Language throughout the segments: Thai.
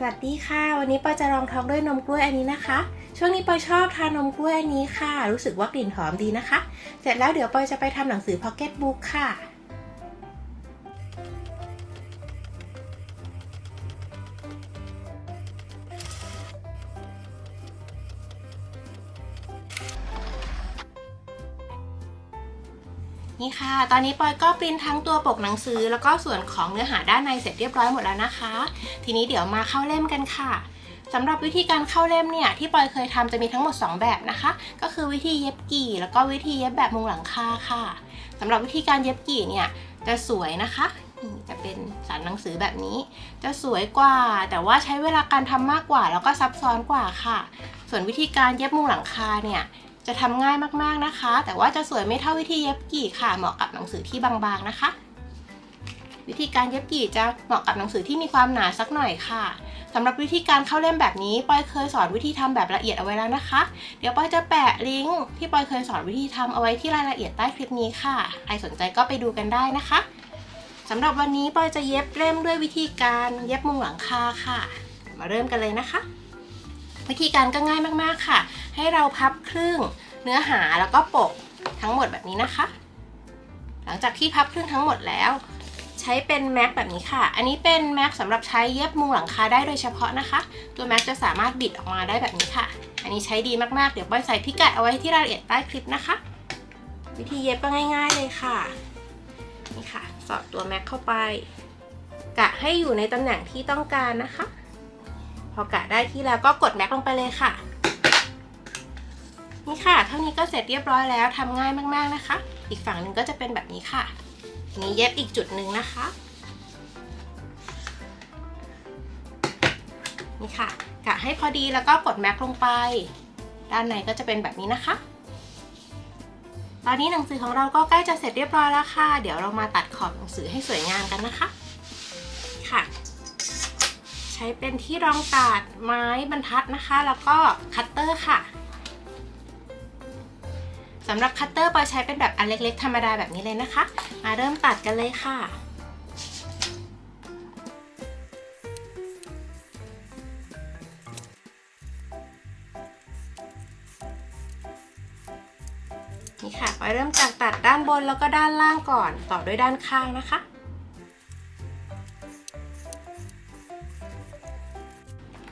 สวัสดีค่ะ วันนี้ปอยจะลองท้องด้วยนมกล้วยอันนี้นะคะ ช่วงนี้ปอยชอบทานนมกล้วยอันนี้ค่ะ รู้สึกว่ากลิ่นหอมดีนะคะ เสร็จแล้วเดี๋ยวปอยจะไปทำหนังสือพ็อกเก็ตบุ๊กค่ะ นี่ค่ะ ตอนนี้ปอยก็ปริ้นทั้งตัวปกหนังสือ แล้วก็ส่วนของเนื้อหาด้านในเสร็จเรียบร้อยหมดแล้วนะคะ ทีนี้เดี๋ยวมาเข้าเล่มกันค่ะสำหรับวิธีการเข้าเล่มเนี่ยที่ปอยเคยทำจะมีทั้งหมด 2 แบบนะคะ ก็คือวิธีเย็บกี่ แล้วก็วิธีเย็บแบบมุงหลังคาค่ะสำหรับวิธีการเย็บกี่เนี่ยจะสวยนะคะนี่จะเป็นสารหนังสือแบบนี้ จะสวยกว่า แต่ว่าใช้เวลาการทำมากกว่า แล้วก็ซับซ้อนกว่าค่ะ ส่วนวิธีการเย็บมุงหลังคาเนี่ย จะทำง่ายมากๆนะคะ แต่ว่าจะสวยไม่เท่าวิธีเย็บกี่ค่ะ เหมาะกับหนังสือที่บางๆนะคะ วิธีการเย็บกี่จะเหมาะกับหนังสือที่มีความหนาสักหน่อยค่ะสำหรับวิธีการเข้าเล่มแบบนี้ปอยเคยสอนวิธีทำแบบละเอียดเอาไว้แล้วนะคะ เดี๋ยวปอยจะแปะลิงก์ที่ปอยเคยสอนวิธีทำเอาไว้ที่รายละเอียดใต้คลิปนี้ค่ะใครสนใจก็ไปดูกันได้นะคะสำหรับวันนี้ปอยจะเย็บเล่มด้วยวิธีการเย็บมุงหลังคาค่ะ มาเริ่มกันเลยนะคะ วิธีการก็ง่ายมากๆค่ะ ให้เราพับครึ่งเนื้อหาแล้วก็ปกทั้งหมดแบบนี้นะคะ หลังจากที่พับครึ่งทั้งหมดแล้ว ใช้เป็นแม็กแบบนี้ค่ะ อันนี้เป็นแม็กสำหรับใช้เย็บมุงหลังคาได้โดยเฉพาะนะคะ ตัวแม็กจะสามารถบิดออกมาได้แบบนี้ค่ะ อันนี้ใช้ดีมากๆ เดี๋ยวปอยใส่พิกัดเอาไว้ที่รายละเอียดใต้คลิปนะคะ วิธีเย็บก็ง่าย ๆเลยค่ะ นี่ค่ะ สอดตัวแม็กเข้าไป กะให้อยู่ในตำแหน่งที่ต้องการนะคะ พอกะได้ที่แล้วก็กดแม็กลงไปเลยค่ะ นี่ค่ะ เท่านี้ก็เสร็จเรียบร้อยแล้วทำง่ายมากๆนะคะ อีกฝั่งหนึ่งก็จะเป็นแบบนี้ค่ะนี้เย็บอีกจุดหนึ่งนะคะ นี่ค่ะกะให้พอดีแล้วก็กดแม็กลงไป ด้านในก็จะเป็นแบบนี้นะคะ ตอนนี้หนังสือของเราก็ใกล้จะเสร็จเรียบร้อยแล้วค่ะ เดี๋ยวเรามาตัดขอบหนังสือให้สวยงามกันนะคะ ค่ะ ใช้เป็นที่รองตัดไม้บรรทัดนะคะ แล้วก็คัตเตอร์ค่ะสำหรับคัตเตอร์ปอยใช้เป็นแบบอันเล็กๆ ธรรมดาแบบนี้เลยนะคะ มาเริ่มตัดกันเลยค่ะนี่ค่ะปอยเริ่มจากตัดด้านบนแล้วก็ด้านล่างก่อน ต่อด้วยด้านข้างนะคะ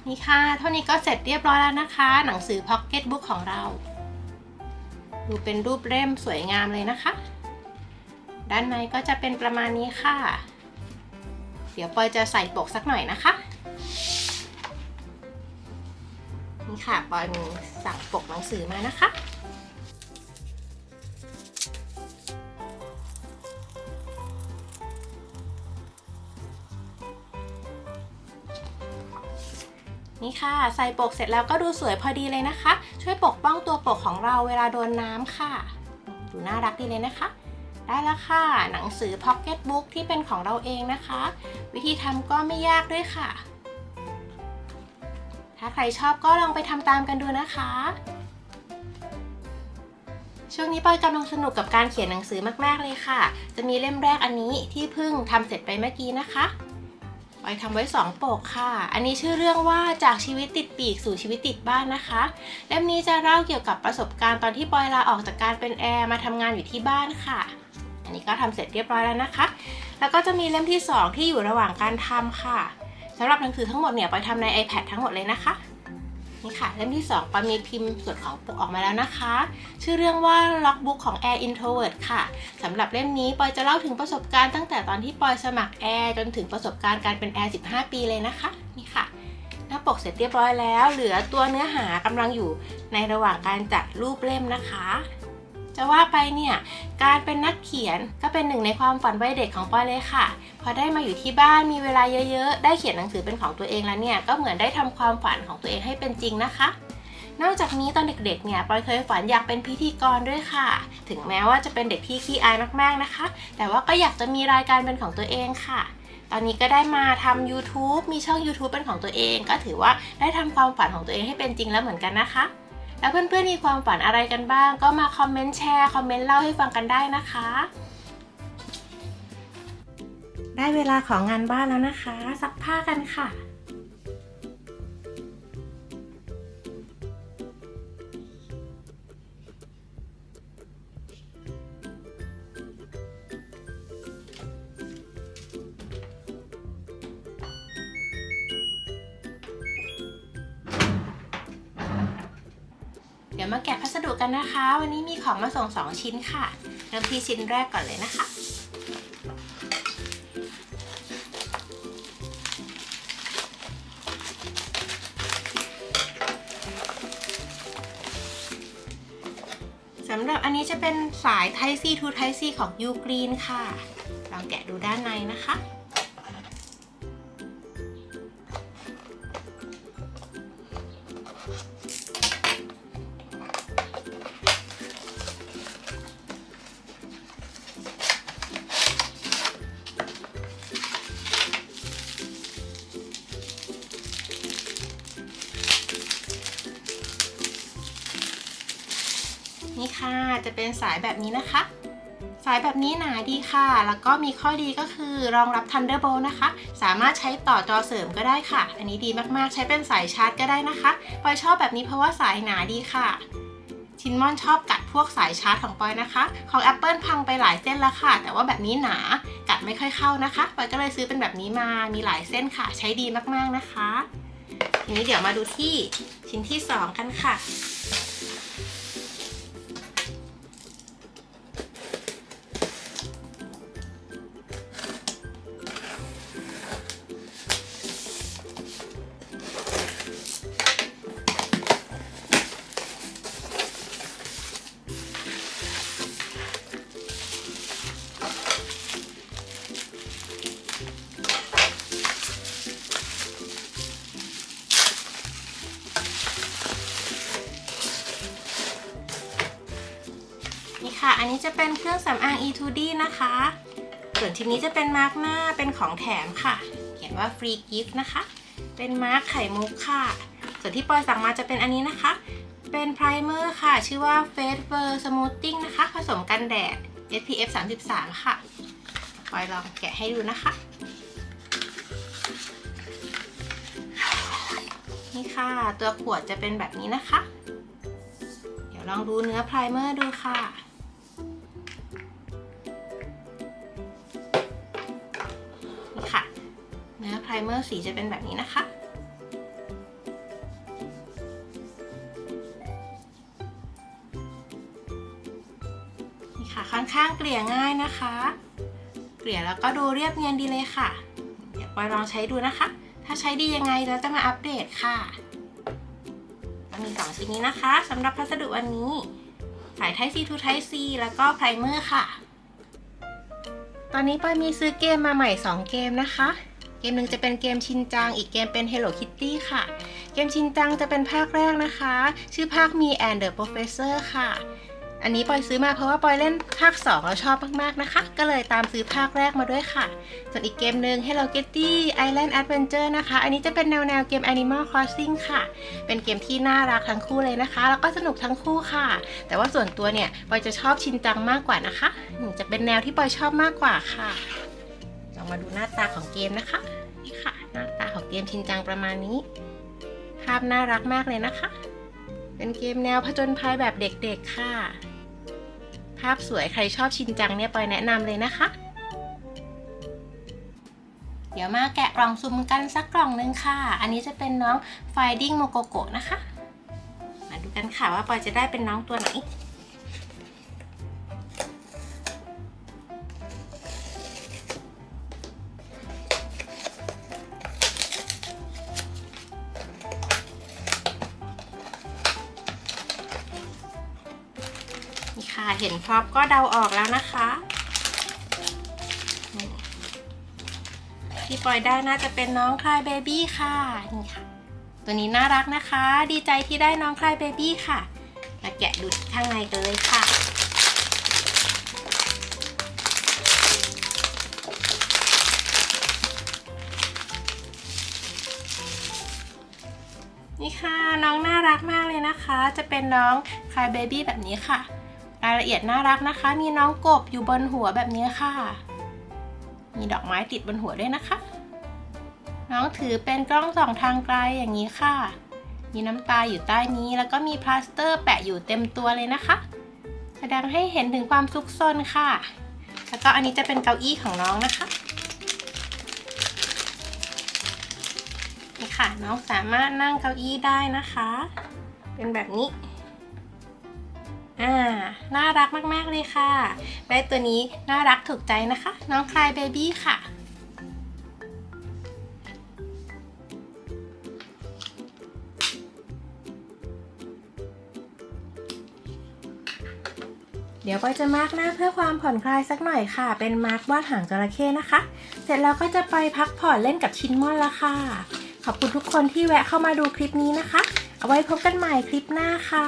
นี่ค่ะ เท่านี้ก็เสร็จเรียบร้อยแล้วนะคะ หนังสือ Pocket Book ของเรา ดูเป็นรูปเล่มสวยงามเลยนะคะ ด้านในก็จะเป็นประมาณนี้ค่ะ เดี๋ยวปอยจะใส่ปกสักหน่อยนะคะ นี่ค่ะปอยมีสั่งปกหนังสือมานะคะ นี่ค่ะ ใส่ปกเสร็จแล้วก็ดูสวยพอดีเลยนะคะ ช่วยปกป้องตัวปกของเราเวลาโดนน้ำค่ะ ดูน่ารักดีเลยนะคะ ได้แล้วค่ะ หนังสือ Pocket Book ที่เป็นของเราเองนะคะ วิธีทำก็ไม่ยากด้วยค่ะ ถ้าใครชอบก็ลองไปทำตามกันดูนะคะช่วงนี้ปอยกำลังสนุกกับการเขียนหนังสือมาก ๆ เลยค่ะ จะมีเล่มแรกอันนี้ที่เพิ่งทำเสร็จไปเมื่อกี้นะคะ ปอยทำไว้ 2 ปกค่ะ อันนี้ชื่อเรื่องว่าจากชีวิตติดปีกสู่ชีวิตติดบ้านนะคะ เล่มนี้จะเล่าเกี่ยวกับประสบการณ์ตอนที่ปอยลาออกจากการเป็นแอร์มาทำงานอยู่ที่บ้านค่ะ อันนี้ก็ทำเสร็จเรียบร้อยแล้วนะคะ แล้วก็จะมีเล่มที่ 2 ที่อยู่ระหว่างการทำค่ะสำหรับหนังสือทั้งหมดเนี่ยปอยทำใน iPad ทั้งหมดเลยนะคะ นี่ค่ะเล่มที่2ปามีพิมพ์ส่วนของปกออกมาแล้วนะคะ ชื่อเรื่องว่า Logbook ของ Air Introvert ค่ะสำหรับเล่มนี้ปอยจะเล่าถึงประสบการณ์ตั้งแต่ตอนที่ปอยสมัครแอร์จนถึงประสบการณ์การเป็นแอร์15 ปีเลยนะคะนี่ค่ะหน้าปกเสร็จเรียบร้อยแล้ว เหลือตัวเนื้อหากำลังอยู่ในระหว่างการจัดรูปเล่มนะคะ จะว่าไปเนี่ยการเป็นนักเขียนก็เป็นหนึ่งในความฝันวัยเด็กของปอยเลยค่ะ พอได้มาอยู่ที่บ้านมีเวลาเยอะๆ ได้เขียนหนังสือเป็นของตัวเองแล้วเนี่ยก็เหมือนได้ทำความฝันของตัวเองให้เป็นจริงนะคะนอกจากนี้ตอนเด็กๆ เนี่ยปอยเคยฝันอยากเป็นพิธีกรด้วยค่ะ ถึงแม้ว่าจะเป็นเด็กที่ขี้อายมากๆนะคะ แต่ว่าก็อยากจะมีรายการเป็นของตัวเองค่ะ ตอนนี้ก็ได้มาทำ YouTube มีช่อง YouTube เป็นของตัวเอง ก็ถือว่าได้ทำความฝันของตัวเองให้เป็นจริงแล้วเหมือนกันนะคะ แล้วเพื่อนๆมีความฝันอะไรกันบ้าง ก็มาคอมเมนต์แชร์คอมเมนต์เล่าให้ฟังกันได้นะคะ ได้เวลาของงานบ้านแล้วนะคะ ซักผ้ากันค่ะ ดี๋ยวมาแกะพัสดุกันนะคะ วันนี้มีของมาส่ง 2 ชิ้นค่ะเริ่มที่ชิ้นแรกก่อนเลยนะคะ สำหรับอันนี้จะเป็นสาย Type C to Type C ของ U Green ค่ะ ลองแกะดูด้านในนะคะ เป็นสายแบบนี้นะคะ สายแบบนี้หนาดีค่ะ แล้วก็มีข้อดีก็คือรองรับ Thunderbolt นะคะ สามารถใช้ต่อจอเสริมก็ได้ค่ะ อันนี้ดีมากๆ ใช้เป็นสายชาร์จก็ได้นะคะปอยชอบแบบนี้เพราะว่าสายหนาดีค่ะชินมอนชอบกัดพวกสายชาร์จของปอยนะคะ ของ Apple พังไปหลายเส้นแล้วค่ะ แต่ว่าแบบนี้หนา กัดไม่ค่อยเข้านะคะ ปอยก็เลยซื้อเป็นแบบนี้มา มีหลายเส้นค่ะ ใช้ดีมากๆนะคะ ทีนี้เดี๋ยวมาดูที่ชิ้นที่สองกันค่ะ จะเป็นเครื่องสำอาง E2D นะคะ ส่วนชิ้นนี้จะเป็นมาร์กหน้าเป็นของแถมค่ะ เขียนว่า free gift นะคะ เป็นมาร์กไข่มุกค่ะ ส่วนที่ปอยสั่งมาจะเป็นอันนี้นะคะ เป็นไพรเมอร์ค่ะ ชื่อว่า Face Ver Smoothing นะคะ ผสมกันแดด SPF 33 ค่ะ ปอยลองแกะให้ดูนะคะ นี่ค่ะ ตัวขวดจะเป็นแบบนี้นะคะ เดี๋ยวลองดูเนื้อไพรเมอร์ดูค่ะ รเมอร์สีจะเป็นแบบนี้นะคะ นี่ค่ะค่อนข้างเกลี่ยง่ายนะคะ เกลี่ยแล้วก็ดูเรียบเนียนดีเลยค่ะ เดี๋ยวปอยลองใช้ดูนะคะ ถ้าใช้ดียังไงเราจะมาอัปเดตค่ะก็มี2ชิ้นนี้นะคะสำหรับพัสดุวันนี้สาย Type C to Type C แล้วก็ไพรเมอร์ค่ะ ตอนนี้ปอยมีซื้อเกมมาใหม่ 2 เกมนะคะ กมหนึ่งจะเป็นเกมชินจัง อีกเกมเป็น Hello Kitty ค่ะ เกมชินจังจะเป็นภาคแรกนะคะ ชื่อภาคมี and the Professor ค่ะ อันนี้ปอยซื้อมาเพราะว่าปอยเล่นภาค 2 แล้วชอบมากๆนะคะ ก็เลยตามซื้อภาคแรกมาด้วยค่ะ ส่วนอีกเกมหนึ่ง Hello Kitty Island Adventure นะคะ อันนี้จะเป็นแนวแนวเกม Animal Crossing ค่ะ เป็นเกมที่น่ารักทั้งคู่เลยนะคะ แล้วก็สนุกทั้งคู่ค่ะ แต่ว่าส่วนตัวเนี่ยปอยจะชอบชินจังมากกว่านะคะ จะเป็นแนวที่ปอยชอบมากกว่าค่ะ ลองมาดูหน้าตาของเกมนะคะนี่ค่ะ หน้าตาของเกมชินจังประมาณนี้ ภาพน่ารักมากเลยนะคะ เป็นเกมแนวผจญภัยแบบเด็กๆค่ะ ภาพสวยใครชอบชินจังเนี่ยปอยแนะนำเลยนะคะ เดี๋ยวมาแกะกล่องซุ่มกันสักกล่องนึงค่ะ อันนี้จะเป็นน้อง Finding Mococo นะคะ มาดูกันค่ะว่าปอยจะได้เป็นน้องตัวไหน ห็นพร็อพก็เดาออกแล้วนะคะที่ปล่อยได้น่าจะเป็นน้องคลายเบบี้ค่ะนี่ค่ะ ตัวนี้น่ารักนะคะ ดีใจที่ได้น้องคลายเบบี้ค่ะมาแกะดูข้างในกันเลยค่ะนี่ค่ะน้องน่ารักมากเลยนะคะ จะเป็นน้องคลายเบบี้แบบนี้ค่ะ รายละเอียดน่ารักนะคะ มีน้องกบอยู่บนหัวแบบนี้ค่ะ มีดอกไม้ติดบนหัวด้วยนะคะ น้องถือเป็นกล้องส่องทางไกลอย่างนี้ค่ะ มีน้ำตาอยู่ใต้นี้ แล้วก็มีพลาสเตอร์แปะอยู่เต็มตัวเลยนะคะ แสดงให้เห็นถึงความซุกซนค่ะ แล้วก็อันนี้จะเป็นเก้าอี้ของน้องนะคะนี่ค่ะน้องสามารถนั่งเก้าอี้ได้นะคะ เป็นแบบนี้ อ่า น่ารักมากๆเลยค่ะ ได้ตัวนี้น่ารักถูกใจนะคะ น้องคลายเบบี้ค่ะเดี๋ยวก็จะมาร์กหน้าเพื่อความผ่อนคลายสักหน่อยค่ะ เป็นมาร์กวาดหางจระเข้นะคะ เสร็จแล้วก็จะไปพักผ่อนเล่นกับชิ้นมอนละค่ะ ขอบคุณทุกคนที่แวะเข้ามาดูคลิปนี้นะคะ เอาไว้พบกันใหม่คลิปหน้าค่ะ